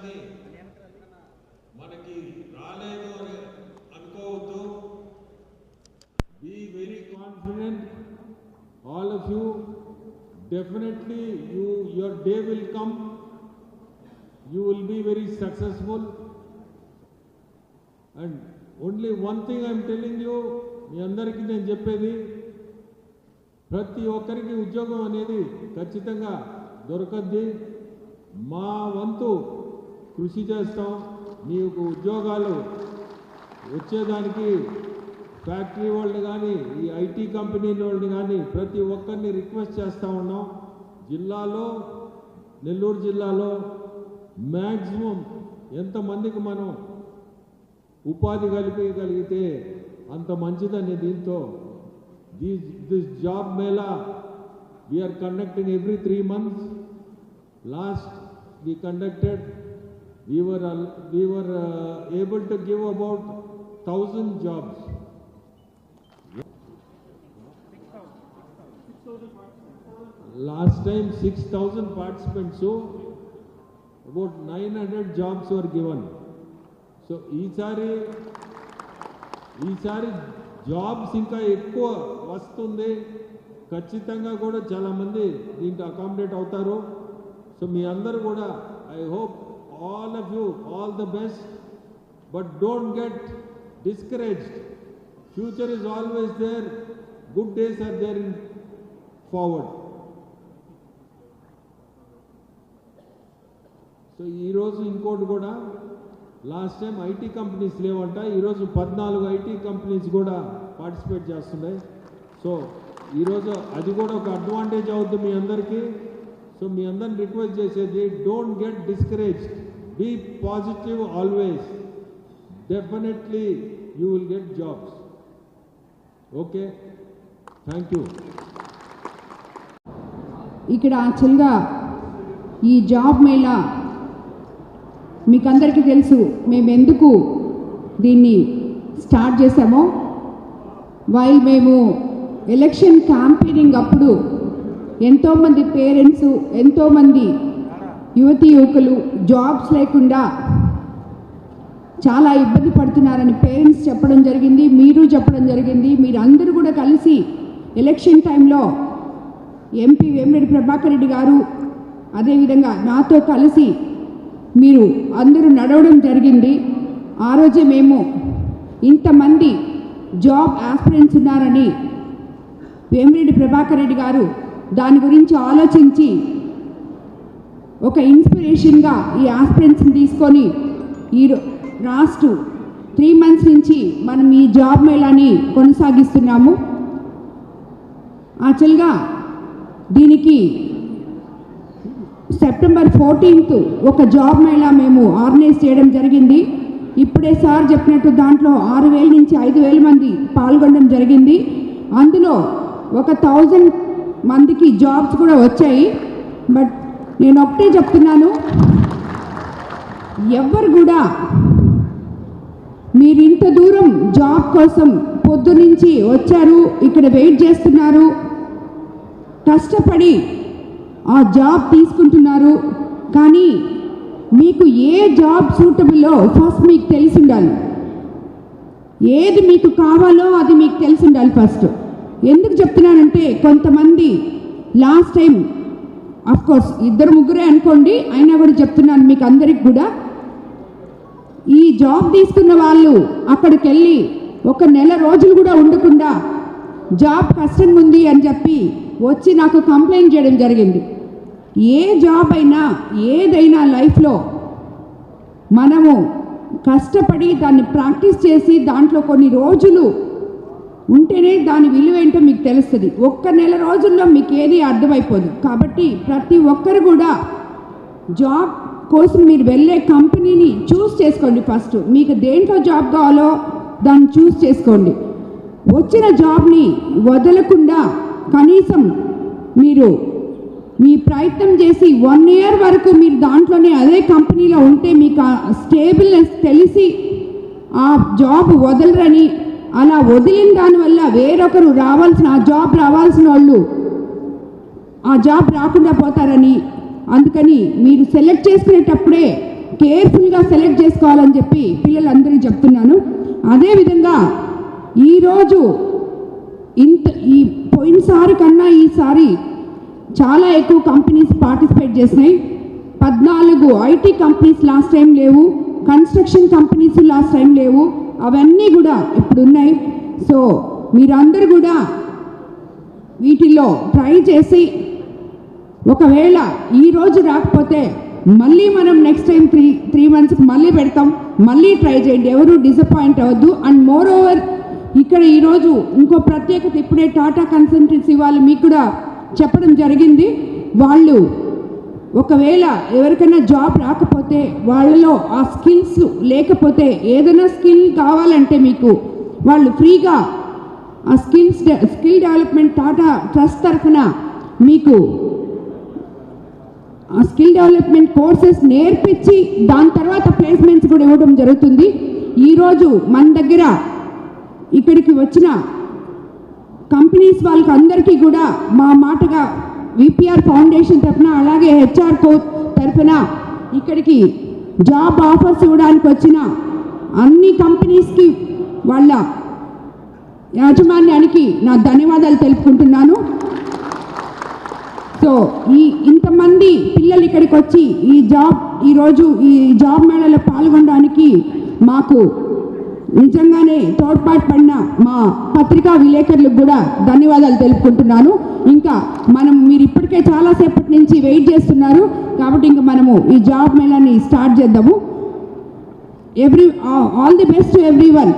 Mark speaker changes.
Speaker 1: అనేది మనకి రాలేదు అని అనుకోవద్దు. Be very confident all of you definitely you your day will come you will be very successful and only one thing I'm telling you మీ అందరికీ నేను చెప్పేది ప్రతి ఒక్కరికి ఉద్యోగం అనేది ఖచ్చితంగా దొరకద్ది. మా వంతు కృషి చేస్తాం. నీకు ఉద్యోగాలు వచ్చేదానికి ఫ్యాక్టరీ వాళ్ళు కానీ ఈ ఐటీ కంపెనీ వాళ్ళు కానీ ప్రతి ఒక్కరిని రిక్వెస్ట్ చేస్తూ ఉన్నాం. జిల్లాలో నెల్లూరు జిల్లాలో మ్యాక్సిమం ఎంతమందికి మనం ఉపాధి కల్పించగలిగితే అంత మంచిదని దీంతో this this job mela we are conducting every three months last we conducted we were we were uh, able to give about 1000 jobs last time 6000 participants so about 900 jobs were given so ఈసారి ఈసారి jobs ఇంకా ఎక్కువ వస్తుంది ఖచ్చితంగా కూడా చాలామంది దీంట్లో accommodate అవుతారు సో మీ అందరూ కూడా I hope all of you all the best but don't get discouraged future is always there. Good days are there in forward so ఈరోజు ఇంకోటి కూడా లాస్ట్ టైం ఐటీ కంపెనీస్ లేవంట ఈరోజు పద్నాలుగు ఐటీ కంపెనీస్ కూడా పార్టిసిపేట్ చేస్తున్నాయి. సో ఈరోజు అది కూడా ఒక అడ్వాంటేజ్ అవుతుంది మీ అందరికీ. సో మీ అందరిని రిక్వెస్ట్ చేసేది don't get discourage be positive always definitely you will get jobs okay thank you
Speaker 2: ఇక్కడ యాక్చువల్గా ఈ జాబ్ మేళా మీకు అందరికీ తెలుసు. మేము ఎందుకు దీన్ని స్టార్ట్ చేసామో వైల్ మేము ఎలక్షన్ క్యాంపెయినింగ్ అప్పుడు ఎంతోమంది పేరెంట్స్ ఎంతోమంది యువతి యువకులు జాబ్స్ లేకుండా చాలా ఇబ్బంది పడుతున్నారని పేరెంట్స్ చెప్పడం జరిగింది మీరు చెప్పడం జరిగింది మీరందరూ కూడా కలిసి ఎలక్షన్ టైంలో ఎంపీ వేమిరెడ్డి ప్రభాకర్ రెడ్డి గారు అదేవిధంగా నాతో కలిసి మీరు అందరూ నడవడం జరిగింది. ఆ రోజే మేము ఇంతమంది జాబ్ ఆస్పిరెంట్స్ ఉన్నారని వేమిరెడ్డి ప్రభాకర్ రెడ్డి గారు దాని గురించి ఆలోచించి ఒక ఇన్స్పిరేషన్గా ఈ ఆస్పిరెంట్స్ని తీసుకొని ఈ లాస్ట్ త్రీ మంత్స్ నుంచి మనం ఈ జాబ్ మేళాని కొనసాగిస్తున్నాము. యాక్చువల్గా దీనికి సెప్టెంబర్ ఫోర్టీన్త్ ఒక జాబ్ మేళా మేము ఆర్గనైజ్ చేయడం జరిగింది. ఇప్పుడే సార్ చెప్పినట్టు దాంట్లో ఆరు వేల నుంచి ఐదు వేల మంది పాల్గొనడం జరిగింది. అందులో ఒక థౌజండ్ మందికి జాబ్స్ కూడా వచ్చాయి. బట్ నేను ఒకటే చెప్తున్నాను. ఎవ్వరు కూడా మీరు ఇంత దూరం జాబ్ కోసం పొద్దు నుంచి వచ్చారు ఇక్కడ వెయిట్ చేస్తున్నారు కష్టపడి ఆ జాబ్ తీసుకుంటున్నారు. కానీ మీకు ఏ జాబ్ సూటబుల్లో ఫస్ట్ మీకు తెలిసి ఉండాలి. ఏది మీకు కావాలో అది మీకు తెలిసి ఉండాలి ఫస్ట్ ఎందుకు చెప్తున్నానంటే కొంతమంది లాస్ట్ టైం అఫ్ కోర్స్ ఇద్దరు ముగ్గురే అనుకోండి అయినా కూడా చెప్తున్నాను మీకు అందరికి కూడా. ఈ జాబ్ తీసుకున్న వాళ్ళు అక్కడికి వెళ్ళి ఒక నెల రోజులు కూడా ఉండకుండా జాబ్ కష్టంగా ఉంది అని చెప్పి వచ్చి నాకు కంప్లైంట్ చేయడం జరిగింది. ఏ జాబ్ అయినా ఏదైనా లైఫ్లో మనము కష్టపడి దాన్ని ప్రాక్టీస్ చేసి దాంట్లో కొన్ని రోజులు ఉంటేనే దాని విలువ ఏంటో మీకు తెలుస్తుంది. ఒక్క నెల రోజుల్లో మీకు ఏది అర్థమైపోదు. కాబట్టి ప్రతి ఒక్కరు కూడా జాబ్ కోసం మీరు వెళ్ళే కంపెనీని చూస్ చేసుకోండి ఫస్ట్. మీకు దేంట్లో జాబ్ కావాలో దాన్ని చూస్ చేసుకోండి. వచ్చిన జాబ్ని వదలకుండా కనీసం మీరు మీ ప్రయత్నం చేసి వన్ ఇయర్ వరకు మీరు దాంట్లోనే అదే కంపెనీలో ఉంటే మీకు ఆ స్టేబుల్నెస్ తెలిసి ఆ జాబ్ వదలరని అలా వదిలిన దానివల్ల వేరొకరు రావాల్సిన ఆ జాబ్ రావాల్సిన వాళ్ళు ఆ జాబ్ రాకుండా పోతారని. అందుకని మీరు సెలెక్ట్ చేసుకునేటప్పుడే కేర్ఫుల్గా సెలెక్ట్ చేసుకోవాలని చెప్పి పిల్లలందరికీ చెప్తున్నాను. అదేవిధంగా ఈరోజు ఇంత ఈ పోయినసారి కన్నా ఈసారి చాలా ఎక్కువ కంపెనీస్ పార్టిసిపేట్ చేసినాయి. పద్నాలుగు ఐటీ కంపెనీస్ లాస్ట్ టైం లేవు. కన్స్ట్రక్షన్ కంపెనీస్ లాస్ట్ టైం లేవు. అవన్నీ కూడా ఇప్పుడు ఉన్నాయి సో మీరందరూ కూడా వీటిలో ట్రై చేసి ఒకవేళ ఈరోజు రాకపోతే మళ్ళీ మనం నెక్స్ట్ టైం త్రీ త్రీ మంత్స్కి మళ్ళీ పెడతాం. మళ్ళీ ట్రై చేయండి. ఎవరు డిసప్పాయింట్ అవ్వద్దు. అండ్ మోర్ ఓవర్ ఇక్కడ ఈరోజు ఇంకో ప్రత్యేకత ఇప్పుడే టాటా కన్సల్టెన్సీ వాళ్ళు మీకు కూడా చెప్పడం జరిగింది. వాళ్ళు ఒకవేళ ఎవరికైనా జాబ్ రాకపోతే వాళ్ళలో ఆ స్కిల్స్ లేకపోతే ఏదైనా స్కిల్ కావాలంటే మీకు వాళ్ళు ఫ్రీగా ఆ skills skill development Tata trust తరఫున మీకు ఆ స్కిల్ డెవలప్మెంట్ కోర్సెస్ నేర్పించి దాని తర్వాత ప్లేస్మెంట్స్ కూడా ఇవ్వడం జరుగుతుంది. ఈరోజు మన దగ్గర ఇక్కడికి వచ్చిన కంపెనీస్ వాళ్ళకి అందరికీ కూడా మా మాటగా విపిఆర్ ఫౌండేషన్ తరఫున అలాగే హెచ్ఆర్ కో తరఫున ఇక్కడికి జాబ్ ఆఫర్స్ ఇవ్వడానికి వచ్చిన అన్ని కంపెనీస్కి వాళ్ళ యాజమాన్యానికి నా ధన్యవాదాలు తెలుపుకుంటున్నాను. సో ఈ ఇంతమంది పిల్లలు ఇక్కడికి వచ్చి ఈ జాబ్ ఈరోజు ఈ జాబ్ మేళలో పాల్గొనడానికి మాకు నిజంగానే తోడ్పాటు పడిన మా పత్రికా విలేకరులకు కూడా ధన్యవాదాలు తెలుపుకుంటున్నాను. ఇంకా మనం మీరు ఇప్పటికే చాలాసేపటి నుంచి వెయిట్ చేస్తున్నారు కాబట్టి ఇంకా మనము ఈ జాబ్ మేళాని స్టార్ట్ చేద్దాము. Every all the best to everyone